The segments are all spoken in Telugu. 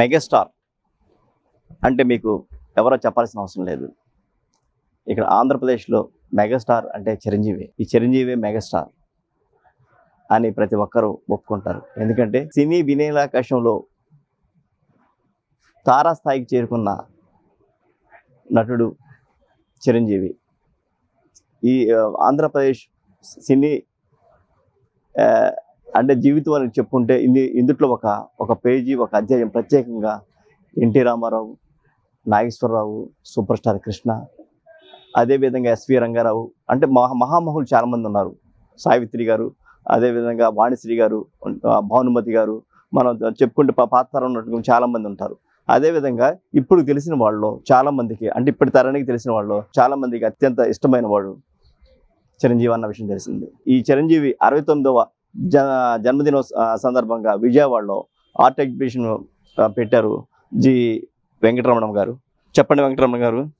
మెగాస్టార్ అంటే మీకు ఎవరో చెప్పాల్సిన అవసరం లేదు. ఇక్కడ ఆంధ్రప్రదేశ్లో మెగాస్టార్ అంటే చిరంజీవి. ఈ చిరంజీవి మెగాస్టార్ అని ప్రతి ఒక్కరూ ఒప్పుకుంటారు. ఎందుకంటే సినీ వినీలాకాశంలో తారాస్థాయికి చేరుకున్న నటుడు చిరంజీవి. ఈ ఆంధ్రప్రదేశ్ సినీ అంటే జీవితం అని చెప్పుకుంటే ఇది ఇందుట్లో ఒక ఒక పేజీ ఒక అధ్యాయం ప్రత్యేకంగా NT Ramarao Nageswararao super star Krishna అదేవిధంగా ఎస్వి రంగారావు అంటే మహా మహామహులు చాలామంది ఉన్నారు. సావిత్రి గారు అదేవిధంగా వాణిశ్రీ గారు భానుమతి గారు మనం చెప్పుకుంటే పా- పాత తరం ఉన్నట్టు చాలామంది ఉంటారు. అదేవిధంగా ఇప్పుడు తెలిసిన వాళ్ళు చాలామందికి అంటే ఇప్పటి తరానికి తెలిసిన వాళ్ళు చాలామందికి అత్యంత ఇష్టమైన వాడు చిరంజీవి అన్న విషయం తెలిసింది. ఈ చిరంజీవి అరవై తొమ్మిదవ జ జన్మదిన సందర్భంగా విజయవాడలో ఆర్ట్ ఎగ్జిబిషన్ పెట్టారు జి. వెంకటరమణ గారు. చెప్పండి వెంకటరమణ గారు.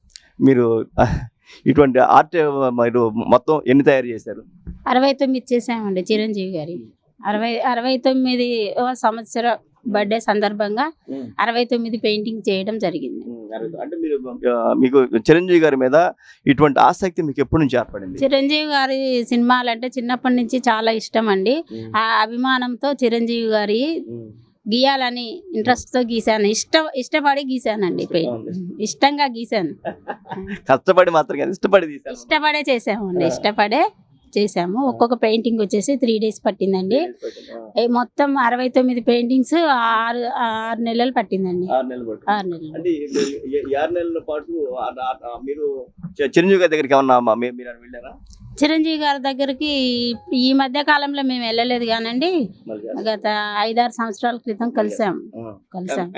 మీరు ఇటువంటి ఆర్ట్ మీరు మొత్తం ఎన్ని తయారు చేశారు? అరవై తొమ్మిది చేసామండి చిరంజీవి గారి. అరవై అరవై తొమ్మిది సంవత్సర బర్త్డే సందర్భంగా అరవై తొమ్మిది పెయింటింగ్ చేయడం జరిగింది. అంటే మీరు ఆ, మీకు చిరంజీవి గారి మీద ఇటువంటి ఆసక్తి మీకు ఎప్పటి నుంచి ఏర్పడింది? చిరంజీవి గారి సినిమాలు అంటే చిన్నప్పటి నుంచి చాలా ఇష్టం అండి. ఆ అభిమానంతో చిరంజీవి గారి గీయాలని ఇంట్రెస్ట్తో గీశాను. ఇష్టం ఇష్టపడి గీశానండి ఇష్టంగా గీశాను. కష్టపడి మాత్రం ఇష్టపడి ఇష్టపడే చేసామండి ఇష్టపడే చేసాము ఒక్కొక్క పెయింటింగ్ వచ్చేసి త్రీ డేస్ పట్టిందండి. మొత్తం అరవై తొమ్మిది పెయింటింగ్స్ ఆరు ఆరు నెలలు పట్టిందండి. ఆరు నెలలు పాటు మీరు చిరంజీవి గారి దగ్గరికి ఏమన్నా చిరంజీవి గారి దగ్గరికి ఈ మధ్య కాలంలో మేము వెళ్ళలేదు కానండి. గత ఐదారు సంవత్సరాల క్రితం కలిసాం. కలిసాం.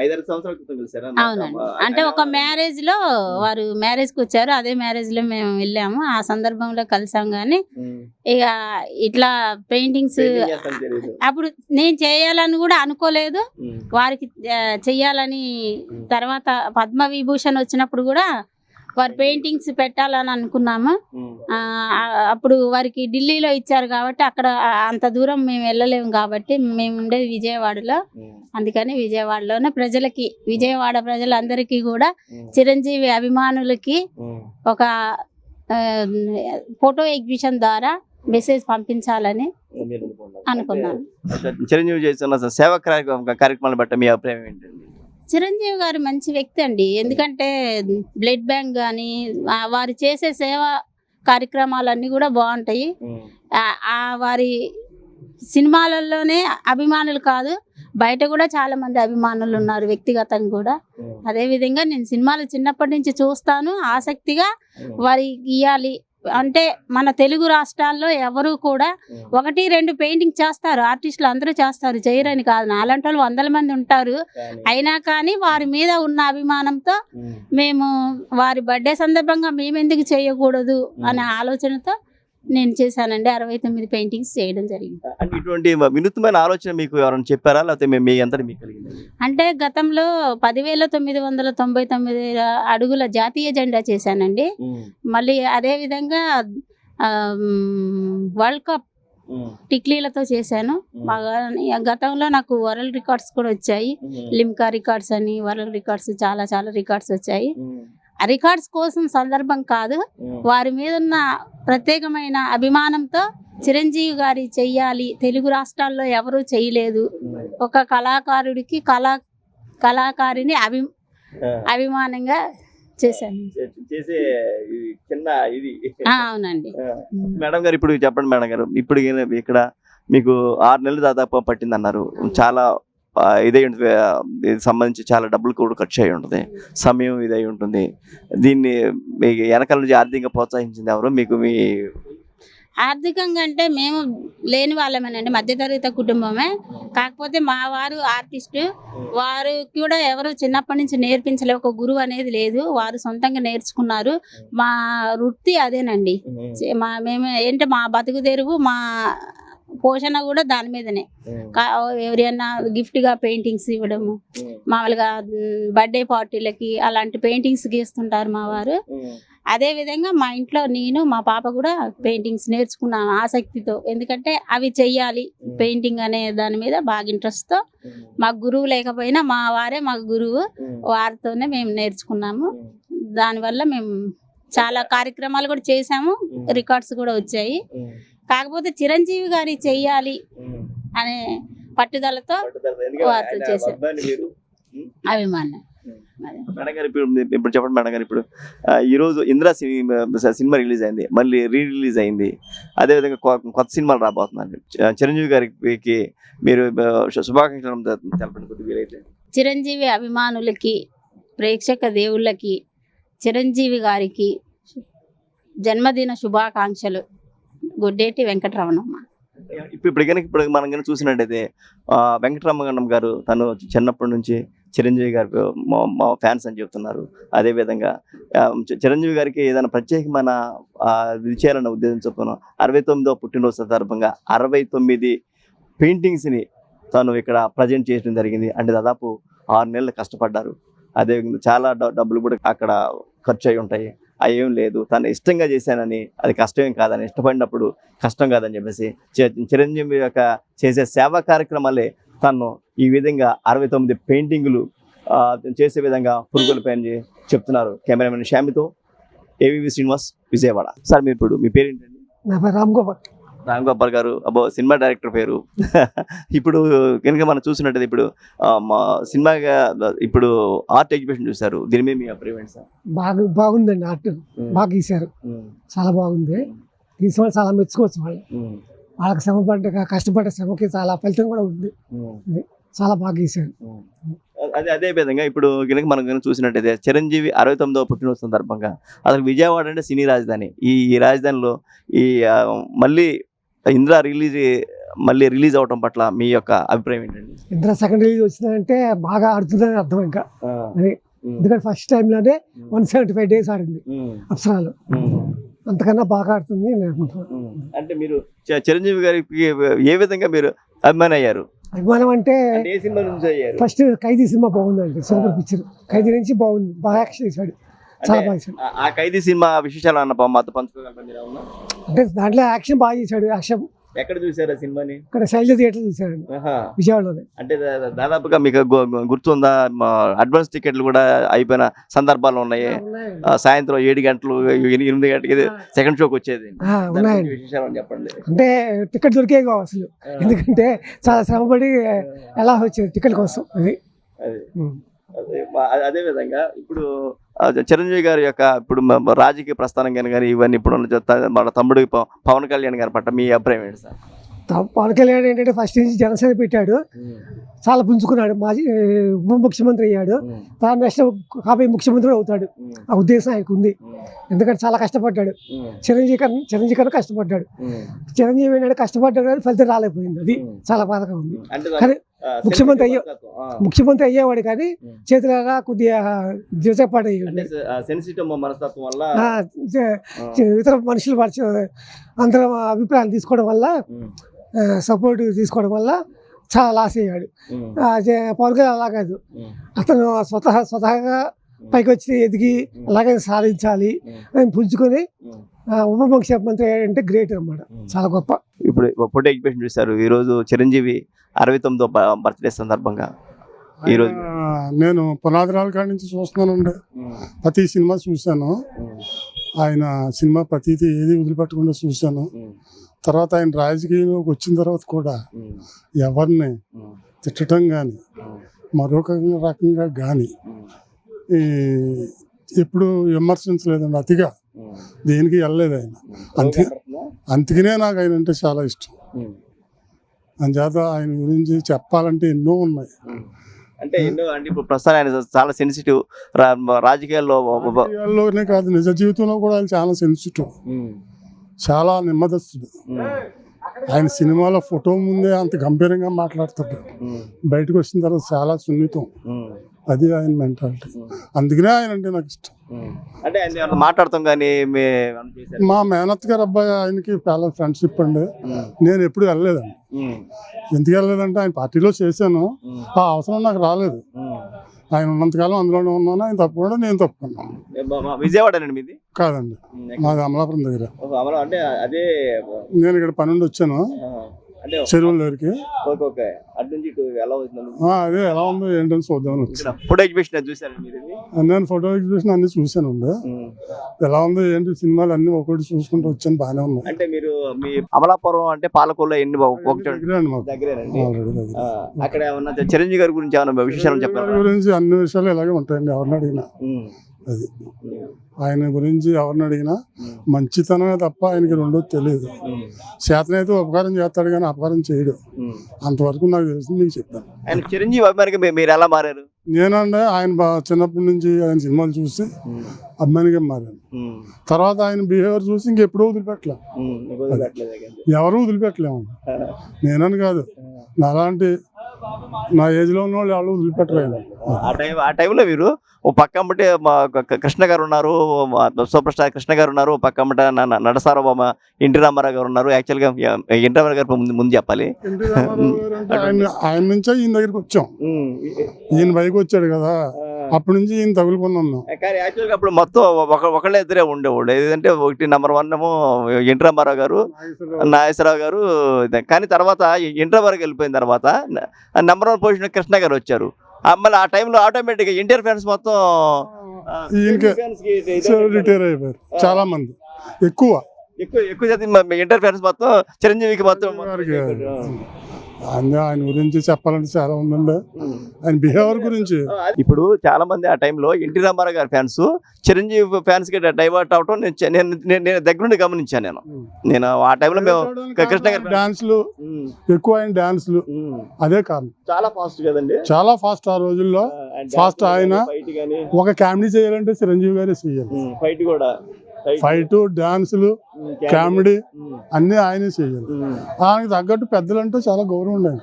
అవునండి. అంటే ఒక మ్యారేజ్లో వారు మ్యారేజ్కి వచ్చారు. అదే మ్యారేజ్లో మేము వెళ్ళాము. ఆ సందర్భంలో కలిసాం గానీ ఇక ఇట్లా పెయింటింగ్స్ అప్పుడు నేను చేయాలని కూడా అనుకోలేదు. వారికి చెయ్యాలని తర్వాత పద్మ విభూషణ్ వచ్చినప్పుడు కూడా వారి పెయింటింగ్స్ పెట్టాలని అనుకున్నాము. అప్పుడు వారికి ఢిల్లీలో ఇచ్చారు కాబట్టి అక్కడ అంత దూరం మేము వెళ్ళలేము కాబట్టి మేము ఉండేది విజయవాడలో. అందుకని విజయవాడలోనే ప్రజలకి విజయవాడ ప్రజలందరికీ కూడా చిరంజీవి అభిమానులకి ఒక ఫోటో ఎగ్జిబిషన్ ద్వారా మెసేజ్ పంపించాలని అనుకున్నాను. చిరంజీవి చేస్తున్న సేవా కార్యక్రమ కార్యక్రమాలను బట్టి మీ అభిప్రాయం ఏంటండి? చిరంజీవి గారు మంచి వ్యక్తి అండి. ఎందుకంటే బ్లడ్ బ్యాంక్ కానీ వారు చేసే సేవా కార్యక్రమాలన్నీ కూడా బాగుంటాయి. వారి సినిమాలలోనే అభిమానులు కాదు బయట కూడా చాలా మంది అభిమానులు ఉన్నారు వ్యక్తిగతంగా కూడా. అదే విధంగా నేను సినిమాలు చిన్నప్పటి నుంచి చూస్తాను ఆసక్తిగా వారి గీయాలి అంటే మన తెలుగు రాష్ట్రాల్లో ఎవరు కూడా ఒకటి రెండు పెయింటింగ్ చేస్తారు. ఆర్టిస్టులు అందరూ చేస్తారు. చేయరని కాదు. నాలంటి వాళ్ళు వందల మంది ఉంటారు. అయినా కానీ వారి మీద ఉన్న అభిమానంతో మేము వారి బర్త్డే సందర్భంగా మేము ఎందుకు చేయకూడదు అనే ఆలోచనతో నేను చేశానండి. అరవై తొమ్మిది పెయింటింగ్స్ చేయడం జరిగింది. అంటే ఇటువంటి వినూత్నమైన ఆలోచన మీకు ఎవరైనా చెప్పారా? లేకపోతే మీ- అంతటి మీకు కలిగింది? అంటే గతంలో పదివేల తొమ్మిది వందల తొంభై తొమ్మిది అడుగుల జాతీయ జెండా చేశానండి. మళ్ళీ అదే విధంగా వరల్డ్ కప్ టిక్లీలతో చేశాను. బాగా గతంలో నాకు వరల్డ్ రికార్డ్స్ కూడా వచ్చాయి. లిమ్కా రికార్డ్స్ అని వరల్డ్ రికార్డ్స్ చాలా చాలా రికార్డ్స్ వచ్చాయి. రికార్డ్స్ కోసం సందర్భం కాదు. వారి మీద ఉన్న ప్రత్యేకమైన అభిమానంతో చిరంజీవి గారి చెయ్యాలి తెలుగు రాష్ట్రాల్లో ఎవరూ చేయలేదు ఒక కళాకారుడికి కళా కళాకారిని అభి అభిమానంగా చేశాను. చేసే చిన్న ఇది. అవునండి. మేడం గారు ఇప్పుడు చెప్పండి మేడం గారు. ఇప్పుడు ఇక్కడ మీకు ఆరు నెలలు దాదాపు పట్టింది అన్నారు చాలా ఇదై ఉంటుంది ఇది సంబంధించి చాలా డబ్బులు కూడా ఖర్చు అయి ఉంటుంది. సమయం ఇదై ఉంటుంది. దీన్ని మీకు వెనకాల నుంచి ఆర్థికంగా ప్రోత్సహించింది ఎవరు? మీకు మీ ఆర్థికంగా అంటే మేము లేని వాళ్ళమేనండి. మధ్యతరగతి కుటుంబమే. కాకపోతే మా వారు ఆర్టిస్ట్. వారు కూడా ఎవరు చిన్నప్పటి నుంచి నేర్పించలే. ఒక గురువు అనేది లేదు. వారు సొంతంగా నేర్చుకున్నారు. మా వృత్తి అదేనండి. మా మేము ఏంటంటే మా బతుకు తెరువు మా పోషణ కూడా దాని మీదనే. ఎవరైనా గిఫ్ట్గా పెయింటింగ్స్ ఇవ్వడము మామూలుగా బర్త్డే పార్టీలకి అలాంటి పెయింటింగ్స్ గీస్తుంటారు మా వారు. అదే విధంగా మా ఇంట్లో నేను మా పాప కూడా పెయింటింగ్స్ నేర్చుకున్నాను ఆసక్తితో. ఎందుకంటే అవి చెయ్యాలి పెయింటింగ్ అనే దాని మీద బాగా ఇంట్రెస్ట్తో. మాకు గురువు లేకపోయినా మా వారే మాకు గురువు. వారితోనే మేము నేర్చుకున్నాము. దానివల్ల మేము చాలా కార్యక్రమాలు కూడా చేసాము రికార్డ్స్ కూడా వచ్చాయి. కాకపోతే చిరంజీవి గారి చెయ్యాలి అనే పట్టుదలతో చేశారు. అభిమానం అదే. మేడం గారు ఇప్పుడు చెప్పండి మేడం గారు ఇప్పుడు. ఆ, ఈ రోజు ఇందిరా సినిమా రిలీజ్ అయింది మళ్ళీ రీ రిలీజ్ అయింది. అదేవిధంగా కొత్త సినిమాలు రాబోతున్నాయి. చిరంజీవి గారికి మీరు శుభాకాంక్షలు తెలపండి కొద్దిగా వీలైతే. చిరంజీవి అభిమానులకి ప్రేక్షక దేవుళ్ళకి చిరంజీవి గారికి జన్మదిన శుభాకాంక్షలు. గుడ్డేటి వెంకటరమణమ్మ. ఇప్పుడు ఇప్పుడు కనుక ఇప్పుడు మనం కనుక చూసినట్టయితే ఆ, గారు తను చిన్నప్పటి నుంచి చిరంజీవి గారి మా- ఫ్యాన్స్ అని చెప్తున్నారు. అదేవిధంగా చిరంజీవి గారికి ఏదైనా ప్రత్యేకమైన విషయాలను ఇది చేయాలన్న ఉద్దేశం చెప్తున్నాం అరవై తొమ్మిదో పుట్టినరోజు సందర్భంగా అరవై తొమ్మిది పెయింటింగ్స్ని తను ఇక్కడ ప్రజెంట్ చేయడం జరిగింది. అంటే దాదాపు ఆరు నెలలు కష్టపడ్డారు. అదేవిధంగా చాలా డబ్బులు కూడా అక్కడ ఖర్చు అయి ఉంటాయి. ఏం లేదు. తను ఇష్టంగా చేశానని అది కష్టమేం కాదని ఇష్టపడినప్పుడు కష్టం కాదని చెప్పేసి చిరంజీవి యొక్క చేసే సేవా కార్యక్రమాలే తను ఈ విధంగా అరవై తొమ్మిది పెయింటింగులు చేసే విధంగా పురుగుల పైన చెప్తున్నారు కెమెరామెన్ శ్యామితో ఏవివి శ్రీనివాస్ విజయవాడ. సార్ మీరు ఇప్పుడు మీ పేరు ఏంటండి నా పేరు రామ్ గోపాల్. రామ్ గోపాల్ గారు అబ్బో సినిమా డైరెక్టర్ పేరు. ఇప్పుడు కనుక మనం చూసినట్టయితే ఇప్పుడు మా సినిమాగా ఇప్పుడు ఆర్ట్ ఎగ్జిబిషన్ చూశారు. దీని మీద మీ అభిప్రాయం సార్? బాగా బాగుందండి ఆర్ట్. బాగా గీశారు. చాలా బాగుంది. గీసిన వాళ్ళు చాలా మెచ్చుకోవచ్చు వాళ్ళు. వాళ్ళకి శ్రమ పడ్డ కష్టపడ్డ శ్రమకి చాలా ఫలితం కూడా ఉంది. చాలా బాగా గీశారు. అదే అదే విధంగా ఇప్పుడు కనుక మనం కనుక చూసినట్టయితే చిరంజీవి అరవై తొమ్మిదవ పుట్టినరోజు సందర్భంగా అసలు విజయవాడ అంటే సినీ రాజధాని. ఈ రాజధానిలో ఈ మళ్ళీ ఇందిరా రిలీజ్ మళ్ళీ రిలీజ్ అవటం పట్ల మీ యొక్క అభిప్రాయం ఏంటండి? ఇద్దరు సెకండ్ రిలీజ్ వచ్చిందంటే బాగా ఆడుతుందని అర్థం ఇంకా. అది ఎందుకంటే ఫస్ట్ టైంలోనే వన్ సెవెంటీ ఫైవ్ డేస్ ఆడింది అప్సరాలు. అంతకన్నా బాగా ఆడుతుంది నేను అనుకుంటున్నాను అంటే మీరు చిరంజీవి గారికి ఏ విధంగా మీరు అభిమాని అయ్యారు? అభిమానం అంటే ఫస్ట్ ఖైదీ సినిమా బాగుందండి సూపర్ పిక్చర్. ఖైదీ నుంచి బాగుంది బాగా యాక్షన్ చేశాడు. చాలా బాగా ఆ- ఖైదీ సినిమా విశేషాలు అన్న మాతో పంచుకోగలరా? అంటే దాంట్లో యాక్షన్ బాగా చేశాడు యాక్షన్. ఎక్కడ చూసారు ఆ సినిమాని? ఇక్కడ శైలజ థియేటర్ చూశాడండి ఆహా. విజయవాడలోనే. అంటే దా- దాదాపుగా మీకు గు- గుర్తుందా? మా అడ్వాన్స్ టికెట్లు కూడా అయిపోయిన సందర్భాలు ఉన్నాయి. ఆ, సాయంత్రం ఏడు గంటలు ఎని- ఎనిమిది గంటలకి సెకండ్ షోకి వచ్చేది. ఆ, దాని గురించి ఉన్నాయండి విశేషాలు చెప్పండి? అంటే టికెట్ దొరికే కావు అసలు. ఎందుకంటే చాలా శ్రమపడి ఎలా వచ్చేది టికెట్ కోసం అది. అదే. ఉం. అదే మా- అదే విధంగా ఇప్పుడు చిరంజీవి గారి యొక్క ఇప్పుడు రాజకీయ ప్రస్థానం కానీ కానీ ఇవన్నీ ఇప్పుడు మన తమ్ముడు పవన్ కళ్యాణ్ గారి పట్ల మీ అభిప్రాయం ఏంటి సార్? తా- పవన్ కళ్యాణ్ ఏంటంటే ఫస్ట్ నుంచి జనసేన పెట్టాడు. చాలా పుంజుకున్నాడు. మాజీ ఉప ముఖ్యమంత్రి అయ్యాడు. తాను నెక్స్ట్ కాబోయే ముఖ్యమంత్రి అవుతాడు. ఆ ఉద్దేశం ఆయనకు ఉంది. ఎందుకంటే చాలా కష్టపడ్డాడు. చిరంజీవి కన్నా చిరంజీవి కన్నా కష్టపడ్డాడు. చిరంజీవి ఏంటంటే కష్టపడ్డాడు కానీ ఫలితం రాలేకపోయింది. అది చాలా బాధగా ఉంది. కానీ ముఖ్యమంత్రి అయ్యో- ముఖ్యమంత్రి అయ్యేవాడు కానీ ఉం. చేతులారా కొద్దిగా సెన్సిటివ్ మనస్తత్వం వల్ల ఇతర మనుషులు పరిచ అందరూ అభిప్రాయాలు తీసుకోవడం వల్ల సపోర్ట్ తీసుకోవడం వల్ల చాలా లాస్ అయ్యాడు. పవన్ కళ్యాణ్ అలా కాదు. అతను స్వతహా స్వతహాగా పైకి వచ్చి ఎదిగి అలాగే సాధించాలి అని పుంజుకొని ఉప ముఖ్యమంత్రి అంటే గ్రేట్ అన్నమాట. ఉం. చాలా గొప్ప. ఇప్పుడు ఫోటో ఎగ్జిబిషన్ చూశారు. ఈ రోజు చిరంజీవి అరవై తొమ్మిదో బర్త్డే సందర్భంగా. ఈ రోజు ఆయన నేను పునాదిరాల కాడి నుంచి చూస్తున్నానండి. ప్రతి సినిమా చూశాను. ఆయన సినిమా ప్రతిది ఏది వదిలిపెట్టకుండా చూశాను. తర్వాత ఆయన రాజకీయంలోకి వచ్చిన తర్వాత కూడా ఎవరిని తిట్టడం కానీ మరొక రకంగా కానీ ఎప్పుడు విమర్శించలేదండి. అతిగా దేనికి వెళ్ళలేదు ఆయన. అంతే. అందుకనే నాకు ఆయన అంటే చాలా ఇష్టం. అంచేత ఆయన గురించి చెప్పాలంటే ఎన్నో ఉన్నాయి. అంటే ఎన్నో అంటే ఇప్పుడు ప్రస్తుతం ఆయన చాలా సెన్సిటివ్ రాజకీయాల్లో రాజకీయాల్లోనే కాదు నిజ జీవితంలో కూడా ఆయన చాలా సెన్సిటివ్ చాలా నెమ్మదస్తుడు. ఆయన సినిమాలో ఫోటో ముందే అంత గంభీరంగా మాట్లాడతాడు. బయటకు వచ్చిన తర్వాత చాలా సున్నితం. అది ఆయన మెంటాలిటీ అందుకనే ఆయన అంటే నాకు ఇష్టం. అంటే మాట్లాడతాం కానీ? మా మేనత్ గారు అబ్బాయి ఆయనకి చాలా ఫ్రెండ్షిప్ అండి. నేను ఎప్పుడు వెళ్ళలేదండి. ఎందుకు వెళ్ళలేదంటే ఆయన పార్టీలో చేశాను. ఆ అవసరం నాకు రాలేదు. ఆయన ఉన్నంతకాలం అందులోనే ఉన్నాను ఆయన తప్పకుండా నేను తప్పుకున్నాను. విజయవాడనండి మీది? కాదండి. మాది అమలాపురం దగ్గర. అంటే అదే నేను ఇక్కడ పని నుండి వచ్చాను చెరువుల దగ్గరికి అదే ఎలా ఉందో ఏంటని చూద్దామని ఫుడ్ ఎగ్జిబిషన్ ఇది? నేను ఫోటో ఎగ్జిబిషన్ అన్ని చూశానండి ఉమ్. ఎలా ఉందో ఏంటి సినిమాలు అన్ని ఒకటి చూసుకుంటూ వచ్చాను బాగానే ఉన్నాయి. అంటే మీరు మీ అమలాపురం అంటే పాలకొల్లు ఎన్ని అక్కడ చిరంజీవి గారి గురించి ఏమన్నా విశేషాలు చెప్పారు గురించి అన్ని విషయాలు ఇలాగే ఉంటాయండి ఎవరిని అడిగినా. అది. ఆయన గురించి ఎవరిని అడిగినా మంచితనమే తప్ప ఆయనకి రెండో తెలియదు చేతనైతే ఉపకారం చేస్తాడు కానీ అపకారం చేయడు. అంతవరకు నాకు తెలిసి మీకు చెప్పాను. ఆయన చిరంజీవి అభిమానికి మీ- మీరు ఎలా మారారు? నేనంటే ఆయన చిన్నప్పటి నుంచి ఆయన సినిమాలు చూసి అభిమానిగా మారాను. తర్వాత ఆయన బిహేవియర్ చూసి ఇంకెప్పుడూ వదిలిపెట్టలే. ఎవరు వదిలిపెట్టలేము. నేనని కాదు. నాలాంటి నా ఏజ్లో ఉన్న వాళ్ళు ఆయన ఆ టైం ఆ టైంలో మీరు ఓ పక్క అమ్మటే మా క- క- కృష్ణ గారు ఉన్నారు మా సూపర్ స్టార్ కృష్ణ గారు ఉన్నారు ఓ పక్క అమ్మట నడసారబామ ఎన్టీ రామారావు గారు ఉన్నారు. యాక్చువల్గా ఎన్టీ రామారావు గారు ముందు ముందు చెప్పాలి. ఎన్టీ రామారావు గారు అంటే ఆయన ఆయన నుంచే ఈయన దగ్గరికి వచ్చాం. ఈయన పైకి వచ్చాడు కదా అప్పటి నుంచి ఈయన తగులుకున్నాం మేము కానీ యాక్చువల్గా అప్పుడు మొత్తం ఒక ఒకళ్ళే ఇద్దరే ఉండేవాళ్ళు. ఏదంటే ఒకటి నెంబర్ వన్ ఏమో ఎన్టీ రామారావు గారు నాగేశ్వరరావు. గారు. కానీ తర్వాత వరకు వెళ్ళిపోయిన తర్వాత నెంబర్ వన్ పొజిషన్ కృష్ణ గారు వచ్చారు. ఆ మళ్ళీ ఆ టైంలో ఆటోమేటిక్గా ఇంటర్ ఫ్యాన్స్ మొత్తం రిటైర్ అయిపోయారు. చాలా మంది. ఎక్కువ. ఎక్కువ ఎక్కువ ఇంటర్ ఫ్యాన్స్ మొత్తం చిరంజీవికి మొత్తం ఆయన గురించి చెప్పాలంటే చాలా ఉందండి. ఆయన బిహేవియర్ గురించి. ఇప్పుడు చాలా మంది ఆ టైంలో ఎన్టీ రామారావు గారి ఫ్యాన్స్ చిరంజీవి ఫ్యాన్స్కి డైవర్ట్ అవటం నేను దగ్గర నుండి గమనించాను నేను. నేను ఆ టైంలో మేము కృష్ణ గారి డాన్స్లు ఎక్కువ ఆయన డాన్స్లు. అదే కారణం. చాలా ఫాస్ట్ కదండి? చాలా ఫాస్ట్ ఆ రోజుల్లో. Fast ఆయన. ఒక కామెడీ చేయాలంటే చిరంజీవి గారే చేయాలి. ఫైట్ కూడా. ఫైట్ డాన్సులు కామెడీ అన్ని ఆయనే చేయాలి. ఆయనకి తగ్గట్టు పెద్దలంటే చాలా గౌరవం ఉండేది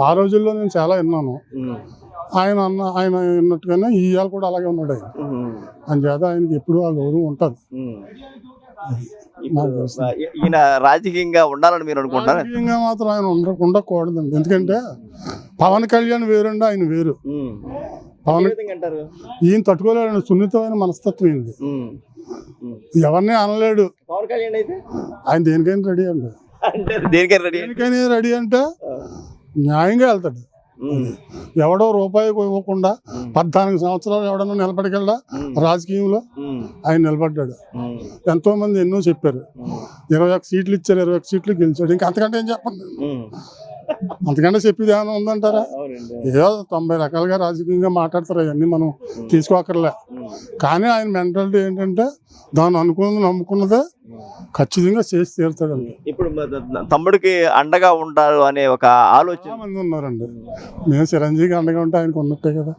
ఆ రోజుల్లో నేను చాలా విన్నాను. ఆయన అన్న ఆయన విన్నట్టుగానే ఇవాళ కూడా అలాగే ఉన్నాడు ఆయన. ఉమ్. అంచేత ఆయనకి ఎప్పుడు ఆ గౌరవం ఉంటుంది. ఈ- ఈయన రాజకీయంగా ఉండాలని మీరు అనుకుంటున్నారు? రాజకీయంగా మాత్రం ఆయన ఉండ ఉండకూడదండి ఎందుకంటే పవన్ కళ్యాణ్ వేరండి ఆయన వేరు. పవన్ ఈయన తట్టుకోలేడు సున్నితమైన మనస్తత్వం ఇది. ఉమ్. ఎవరిని అనలేడు. ఆయన దేనికైనా రెడీ అండి అంటే దేనికైనా రెడీ? దేనికైనా రెడీ అంటే. న్యాయంగా వెళ్తాడు. ఎవడో రూపాయి ఇవ్వకుండా పద్నాలుగు సంవత్సరాలు ఎవడన్నా నిలబడికెళ్ళా రాజకీయంలో ఆయన నిలబడ్డాడు. ఎంతో మంది ఎన్నో చెప్పారు. ఇరవై ఒక్క సీట్లు ఇచ్చారు ఇరవై ఒక్క సీట్లు గెలిచాడు. ఇంకా అంతకంటే ఏం చెప్పండి అంతకంటే చెప్పేది ఏమైనా ఉందంటారా? ఏదో తొంభై రకాలుగా రాజకీయంగా మాట్లాడతారు అవన్నీ మనం తీసుకోకర్లే కానీ ఆయన మెంటాలిటీ ఏంటంటే దాన్ని అనుకున్నది నమ్ముకున్నదే ఖచ్చితంగా చేసి తీరుతాడండి. ఇప్పుడు తమ్ముడికి అండగా ఉంటారు అనే ఒక ఆలోచన. మంది ఉన్నారండి. మేము చిరంజీవి అండగా ఉంటే ఆయనకు ఉన్నట్టే కదా.